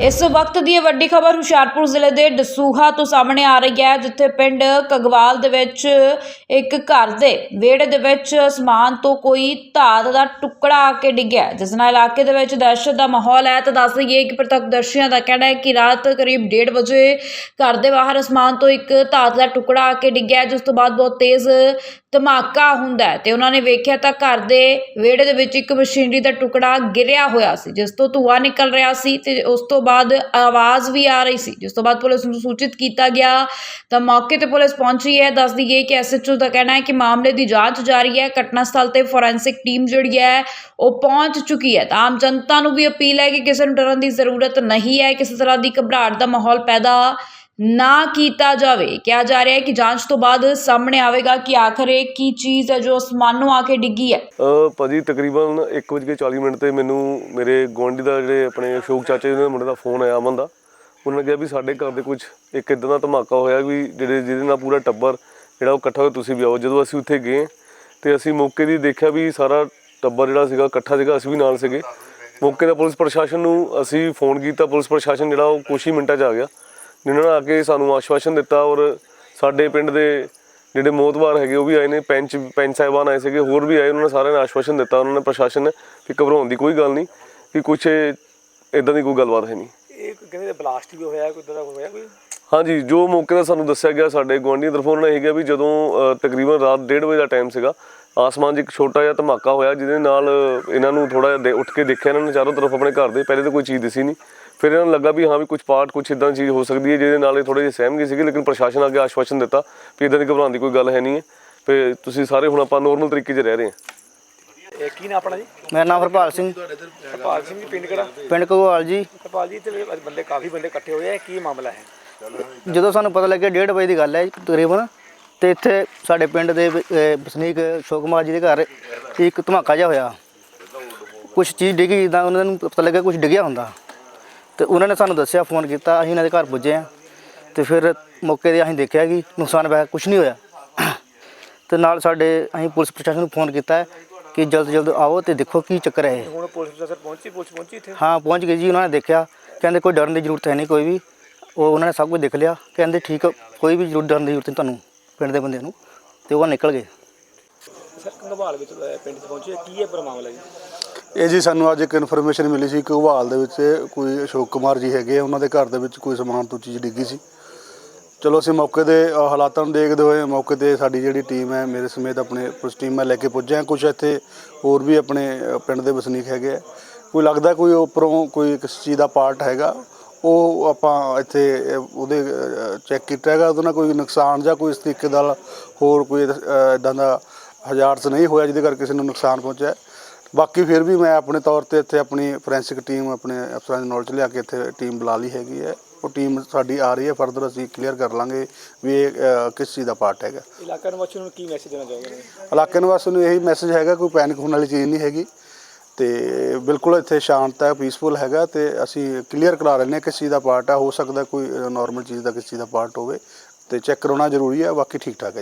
ਇਸ ਵਕਤ ਦੀ ਇਹ ਵੱਡੀ ਖਬਰ ਹੁਸ਼ਿਆਰਪੁਰ ਜ਼ਿਲ੍ਹੇ ਦੇ ਦਸੂਹਾ ਤੋਂ ਸਾਹਮਣੇ ਆ ਰਹੀ ਹੈ, ਜਿੱਥੇ ਪਿੰਡ ਕਗਵਾਲ ਦੇ ਵਿੱਚ ਇੱਕ ਘਰ ਦੇ ਵਿਹੜੇ ਦੇ ਵਿੱਚ ਅਸਮਾਨ ਤੋਂ ਕੋਈ ਧਾਤ ਦਾ ਟੁਕੜਾ ਆ ਕੇ ਡਿੱਗਿਆ ਜਿਸ ਨਾਲ ਇਲਾਕੇ ਦੇ ਵਿੱਚ ਦਹਿਸ਼ਤ ਦਾ ਮਾਹੌਲ ਹੈ। ਤਾਂ ਦੱਸ ਦਈਏ ਕਿ ਪ੍ਰਤੱਖਦਰਸ਼ੀਆਂ ਦਾ ਕਹਿਣਾ ਹੈ ਕਿ ਰਾਤ ਕਰੀਬ 1:30 ਵਜੇ ਘਰ ਦੇ ਬਾਹਰ ਅਸਮਾਨ ਤੋਂ ਇੱਕ ਧਾਤ ਦਾ ਟੁਕੜਾ ਆ ਕੇ ਡਿੱਗਿਆ ਜਿਸ ਤੋਂ ਬਾਅਦ ਬਹੁਤ ਤੇਜ਼ ਧਮਾਕਾ ਹੁੰਦਾ ਹੈ। ਤੇ ਉਹਨਾਂ ਨੇ ਵੇਖਿਆ ਤਾਂ ਘਰ ਦੇ ਵਿਹੜੇ ਦੇ ਵਿੱਚ ਇੱਕ ਮਸ਼ੀਨਰੀ ਦਾ ਟੁਕੜਾ ਗਿਰਿਆ ਹੋਇਆ ਸੀ, ਜਿਸ ਤੋਂ ਧੂੰਆਂ ਨਿਕਲ ਰਿਹਾ ਸੀ ਤੇ ਉਸ ਤੋਂ ਬਾਅਦ ਆਵਾਜ਼ ਵੀ ਆ ਰਹੀ ਸੀ। ਜਿਸ ਤੋਂ ਬਾਅਦ ਪੁਲਿਸ ਨੂੰ ਸੂਚਿਤ ਕੀਤਾ ਗਿਆ, ਤਾਂ ਮੌਕੇ ਤੇ ਪੁਲਿਸ ਪਹੁੰਚੀ ਹੈ। ਦੱਸ ਦਈਏ ਕਿ ਐਸਐਚਓ ਦਾ ਕਹਿਣਾ ਹੈ ਕਿ ਮਾਮਲੇ ਦੀ ਜਾਂਚ ਜਾਰੀ ਹੈ। ਘਟਨਾ ਸਥਲ ਤੇ ਫੋਰੈਂਸਿਕ ਟੀਮ ਜਿਹੜੀ ਹੈ, ਉਹ ਪਹੁੰਚ ਚੁੱਕੀ ਹੈ। ਤਾਂ ਆਮ ਜਨਤਾ ਨੂੰ ਵੀ ਅਪੀਲ ਹੈ ਕਿ ਕਿਸੇ ਨੂੰ ਡਰਨ ਦੀ ਜ਼ਰੂਰਤ ਨਹੀਂ ਹੈ। ਕਿਸੇ ਤਰ੍ਹਾਂ ਦੀ ਘਬਰਾਹਟ ਦਾ ਮਾਹੌਲ ਪੈਦਾ ਨਾ ਕੀਤਾ ਜਾਵੇ। ਕਿਹਾ ਜਾ ਰਿਹਾ ਹੈ ਕਿ ਜਾਂਚ ਤੋਂ ਬਾਅਦ ਸਾਹਮਣੇ ਆਵੇਗਾ ਕਿ ਆਖਰ ਇਹ ਕੀ ਚੀਜ਼ ਹੈ ਜੋ ਅਸਮਾਨੋਂ ਆ ਕੇ ਡਿੱਗੀ ਹੈ। ਅ, ਭਾਜੀ, ਤਕਰੀਬਨ 1:40 ਮਿੰਟ ਤੇ ਮੈਨੂੰ ਮੇਰੇ ਗੁਆਂਢੀ ਦਾ ਜਿਹੜੇ ਆਪਣੇ ਅਸ਼ੋਕ ਚਾਚੇ ਦੇ ਮੁੰਡੇ ਦਾ ਫੋਨ ਆਇਆ ਅਮਨ ਦਾ। ਉਹਨਾਂ ਨੇ ਕਿਹਾ ਵੀ ਸਾਡੇ ਘਰ ਦੇ ਕੁਝ ਇੱਕ ਇਦਾਂ ਦਾ ਧਮਾਕਾ ਹੋਇਆ ਵੀ ਜਿਹੜੇ, ਜਿਹਦੇ ਨਾਲ ਪੂਰਾ ਟੱਬਰ ਜਿਹੜਾ ਉਹ ਇਕੱਠਾ ਹੋਇਆ, ਤੁਸੀਂ ਵੀ ਆਓ। ਜਦੋਂ ਅਸੀਂ ਉੱਥੇ ਗਏ ਤੇ ਅਸੀਂ ਮੌਕੇ ਦੀ ਦੇਖਿਆ ਵੀ ਸਾਰਾ ਟੱਬਰ ਜਿਹੜਾ ਸੀਗਾ ਇਕੱਠਾ ਸੀਗਾ, ਅਸੀਂ ਵੀ ਨਾਲ ਸੀਗੇ। ਮੌਕੇ ਦਾ ਪੁਲਿਸ ਪ੍ਰਸ਼ਾਸਨ ਨੂੰ ਅਸੀਂ ਫੋਨ ਕੀਤਾ, ਪੁਲਿਸ ਪ੍ਰਸ਼ਾਸਨ ਜਿਹੜਾ ਉਹ ਕੁਛ ਹੀ ਮਿੰਟਾਂ 'ਚ ਆ ਗਿਆ। ਜਿਨ੍ਹਾਂ ਨੇ ਆ ਕੇ ਸਾਨੂੰ ਆਸ਼ਵਾਸਨ ਦਿੱਤਾ ਔਰ ਸਾਡੇ ਪਿੰਡ ਦੇ ਜਿਹੜੇ ਮੋਤਬਾਰ ਹੈਗੇ ਉਹ ਵੀ ਆਏ ਨੇ ਪੈਂਚ ਪੈਂਚ ਸਾਹਿਬਾਨ ਆਏ ਸੀਗੇ ਹੋਰ ਵੀ ਆਏ ਉਹਨਾਂ ਨੇ ਸਾਰਿਆਂ ਨੇ ਆਸ਼ਵਾਸਨ ਦਿੱਤਾ ਉਹਨਾਂ ਨੇ ਪ੍ਰਸ਼ਾਸਨ ਨੇ ਕਿ ਘਬਰਾਉਣ ਦੀ ਕੋਈ ਗੱਲ ਨਹੀਂ ਕਿ ਕੁਛ ਇਦਾਂ ਦੀ ਕੋਈ ਗੱਲਬਾਤ ਹੈ ਨਹੀਂ। ਇਹ ਕਹਿੰਦੇ ਬਲਾਸਟ ਵੀ ਹੋਇਆ ਕੋਈ ਤਰ੍ਹਾਂ ਹੋਇਆ ਕੋਈ? ਹਾਂਜੀ ਜੋ ਮੌਕੇ ਦਾ ਸਾਨੂੰ ਦੱਸਿਆ ਗਿਆ ਸਾਡੇ ਗੁਆਂਢੀ ਤਰਫੋਂ ਉਹਨਾਂ ਨੇ ਇਹ ਕਿਹਾ ਵੀ ਜਦੋਂ ਤਕਰੀਬਨ ਰਾਤ 1:30 ਵਜੇ ਦਾ ਟਾਈਮ ਸੀਗਾ ਆਸਮਾਨ 'ਚ ਇੱਕ ਛੋਟਾ ਜਿਹਾ ਧਮਾਕਾ ਹੋਇਆ ਜਿਹਦੇ ਨਾਲ ਇਹਨਾਂ ਨੂੰ ਥੋੜਾ ਜਿਹਾ ਉੱਠ ਕੇ ਦੇਖਿਆ ਇਹਨਾਂ ਨੇ ਚਾਰੋਂ ਤਰਫ ਆਪਣੇ ਘਰ ਦੇ ਪਹਿਲੇ ਤਾਂ ਕੋਈ ਚੀਜ਼ ਦਿਸੀ ਨਹੀਂ। ਫਿਰ ਇਹਨਾਂ ਨੂੰ ਲੱਗਾ ਵੀ ਹਾਂ ਵੀ ਕੁਝ ਪਾਰਟ ਕੁਝ ਇਦਾਂ ਚੀਜ਼ ਹੋ ਸਕਦੀ ਹੈ ਜਿਹਦੇ ਨਾਲ ਇਹ ਥੋੜੇ ਜਿਹੇ ਸਹਿਮ ਗਏ ਸੀਗੇ ਲੇਕਿਨ ਪ੍ਰਸ਼ਾਸਨ ਅੱਗੇ ਆਸ਼ਵਾਸਨ ਦਿੱਤਾ ਵੀ ਇਦਾਂ ਦੀ ਘਬਰਾਉਣ ਦੀ ਕੋਈ ਗੱਲ ਹੈ ਨਹੀਂ ਹੈ। ਤੇ ਤੁਸੀਂ ਸਾਰੇ ਹੁਣ ਆਪਾਂ ਨੋਰਮਲ ਤਰੀਕੇ 'ਚ ਰਹਿ ਰਹੇ ਹਾਂ। ਇਹ ਕੀ ਨਾ ਆਪਣਾ ਜੀ? ਮੇਰਾ ਨਾਮ ਹਰਪਾਲ ਸਿੰਘ। ਹਰਪਾਲ ਸਿੰਘ ਜੀ ਪਿੰਡ ਕਿਹੜਾ? ਪਿੰਡ ਘਗਵਾਲ ਜੀ। ਹਰਪਾਲ ਜੀ ਤੇ ਅੱਜ ਬੰਦੇ ਕਾਫੀ ਬੰਦੇ ਇਕੱਠੇ ਹੋਏ ਆ ਇਹ ਕੀ ਮਾਮਲਾ ਹੈ? ਜਦੋਂ ਸਾਨੂੰ ਪਤਾ ਲੱਗਿਆ 1:30 ਵਜੇ ਦੀ ਗੱਲ ਹੈ ਤਕਰੀਬਨ ਤੇ ਇੱਥੇ ਸਾਡੇ ਪਿੰਡ ਦੇ ਵਸਨੀਕ ਅਸ਼ੋਕ ਕੁਮਾਰ ਜੀ ਦੇ ਘਰ ਇੱਕ ਧਮਾਕਾ ਜਿਹਾ ਹੋਇਆ। ਕੁਝ ਚੀਜ਼ ਡਿੱਗੀ ਜਿੱਦਾਂ ਉਹਨਾਂ ਨੂੰ ਪਤਾ ਲੱਗਿਆ ਕੁਝ ਡਿੱਗਿਆ ਹੁੰਦਾ। ਤੇ ਉਹਨਾਂ ਨੇ ਸਾਨੂੰ ਦੱਸਿਆ ਫੋਨ ਕੀਤਾ ਅਸੀਂ ਉਹਨਾਂ ਦੇ ਘਰ ਪੁੱਜੇ ਆ ਤੇ ਫਿਰ ਮੌਕੇ ਤੇ ਅਸੀਂ ਦੇਖਿਆ ਕਿ ਨੁਕਸਾਨ ਵੈਸੇ ਕੁਝ ਨਹੀਂ ਹੋਇਆ। ਤੇ ਨਾਲ ਸਾਡੇ ਅਸੀਂ ਪੁਲਿਸ ਪ੍ਰਸ਼ਾਸਨ ਨੂੰ ਫੋਨ ਕੀਤਾ ਕਿ ਜਲਦ ਜਲਦ ਆਓ ਤੇ ਦੇਖੋ ਕੀ ਚੱਕਰ ਹੈ ਹੁਣ ਪੁਲਿਸ ਪ੍ਰਸ਼ਾਸਨ ਪਹੁੰਚੀ ਪੁਲਿਸ ਪਹੁੰਚੀ ਇੱਥੇ? ਹਾਂ ਪਹੁੰਚ ਗਏ ਜੀ ਉਹਨਾਂ ਨੇ ਦੇਖਿਆ। ਕਹਿੰਦੇ ਕੋਈ ਡਰਨ ਦੀ ਜ਼ਰੂਰਤ ਹੈ ਨਹੀਂ ਕੋਈ ਵੀ। ਉਹ ਉਹਨਾਂ ਨੇ ਸਭ ਕੁਝ ਦੇਖ ਲਿਆ। ਕਹਿੰਦੇ ਠੀਕ ਕੋਈ ਵੀ ਜ਼ਰੂਰਤ ਡਰਨ ਦੀ ਜ਼ਰੂਰਤ ਨਹੀਂ ਤੁਹਾਨੂੰ ਪਿੰਡ ਦੇ ਬੰਦਿਆਂ ਨੂੰ। ਤੇ ਉਹ ਨਿਕਲ ਗਏ। ਸਰ ਕੰਗਵਾਲ ਵਿੱਚ ਪਿੰਡ ਪਹੁੰਚੇ ਕੀ ਹੈ ਪਰ ਮਾਮਲਾ ਜੀ? ਇਹ ਜੀ ਸਾਨੂੰ ਅੱਜ ਇੱਕ ਇਨਫੋਰਮੇਸ਼ਨ ਮਿਲੀ ਸੀ ਕਿ ਘਵਾਲ ਦੇ ਵਿੱਚ ਕੋਈ ਅਸ਼ੋਕ ਕੁਮਾਰ ਜੀ ਹੈਗੇ ਆ, ਉਹਨਾਂ ਦੇ ਘਰ ਦੇ ਵਿੱਚ ਕੋਈ ਸਮਾਨ ਤੋਂ ਚੀਜ਼ ਡਿੱਗੀ ਸੀ। ਚਲੋ ਅਸੀਂ ਮੌਕੇ ਦੇ ਅ, ਹਾਲਾਤਾਂ ਨੂੰ ਦੇਖਦੇ ਹੋਏ ਮੌਕੇ ਤੇ ਸਾਡੀ ਜਿਹੜੀ ਟੀਮ ਹੈ ਮੇਰੇ ਸਮੇਤ ਆਪਣੇ ਪੁਲਿਸ ਟੀਮ ਮੈਂ ਲੈ ਕੇ ਪੁੱਜਿਆ। ਹਾਂ ਕੁਝ ਇੱਥੇ ਹੋਰ ਵੀ ਆਪਣੇ ਅ, ਪਿੰਡ ਦੇ ਵਸਨੀਕ ਹੈਗੇ ਆ। ਕੋਈ ਲੱਗਦਾ ਕੋਈ ਉੱਪਰੋਂ ਕੋਈ ਕਿਸ ਚੀਜ਼ ਦਾ ਪਾਰਟ ਹੈਗਾ ਉਹ ਆਪਾਂ ਇੱਥੇ ਅ, ਉਹਦੇ ਚੈੱਕ ਕੀਤਾ ਹੈਗਾ। ਉਹਦੇ ਨਾਲ ਕੋਈ ਨੁਕਸਾਨ ਜਾਂ ਕੋਈ ਇਸ ਤਰੀਕੇ ਨਾਲ ਹੋਰ ਕੋਈ ਇਦਾਂ ਦਾ ਹਜ਼ਾਰਸ ਨਹੀਂ ਹੋਇਆ ਜਿਹਦੇ ਕਰਕੇ ਕਿਸੇ ਨੂੰ ਨੁਕਸਾਨ ਪਹੁੰਚਿਆ। ਬਾਕੀ ਫਿਰ ਵੀ ਮੈਂ ਆਪਣੇ ਤੌਰ ਤੇ ਇੱਥੇ ਆਪਣੀ ਫੋਰੈਂਸਿਕ ਟੀਮ ਆਪਣੇ ਅਫਸਰਾਂ ਦੀ ਨੌਲੇਜ ਲਿਆ ਕੇ ਇੱਥੇ ਟੀਮ ਬੁਲਾ ਲਈ ਹੈਗੀ ਹੈ। ਉਹ ਟੀਮ ਸਾਡੀ ਆ ਰਹੀ ਹੈ ਫਰਦਰ ਅਸੀਂ ਕਲੀਅਰ ਕਰ ਲਾਂਗੇ ਵੀ ਇਹ ਅ, ਕਿਸ ਚੀਜ਼ ਦਾ ਪਾਰਟ ਹੈਗਾ। ਇਲਾਕਾ ਨਿਵਾਸੀਆਂ ਨੂੰ ਕੀ ਮੈਸੇਜ ਦੇਣਾ ਚਾਹੋਗੇ? ਨੇ ਇਲਾਕੇ ਨਿਵਾਸੀਆਂ ਨੂੰ ਇਹੀ ਮੈਸੇਜ ਹੈਗਾ ਕੋਈ ਪੈਨਿਕ ਹੋਣ ਵਾਲੀ ਚੀਜ਼ ਨਹੀਂ ਹੈਗੀ। ਤੇ ਬਿਲਕੁਲ ਇੱਥੇ ਸ਼ਾਂਤ ਹੈ ਪੀਸਫੁਲ ਹੈਗਾ ਤੇ ਅਸੀਂ ਕਲੀਅਰ ਕਰਾ ਰਹੇ ਹਾਂ ਕਿਸ ਚੀਜ਼ ਦਾ ਪਾਰਟ ਹੈ। ਹੋ ਸਕਦਾ ਕੋਈ ਨਾਰਮਲ ਚੀਜ਼ ਦਾ ਕਿਸ ਚੀਜ਼ ਦਾ ਪਾਰਟ ਹੋਵੇ ਤੇ ਚੈੱਕ ਕਰਾਉਣਾ ਜ਼ਰੂਰੀ ਹੈ ਬਾਕੀ ਠੀਕ ਠਾਕ ਹੈ।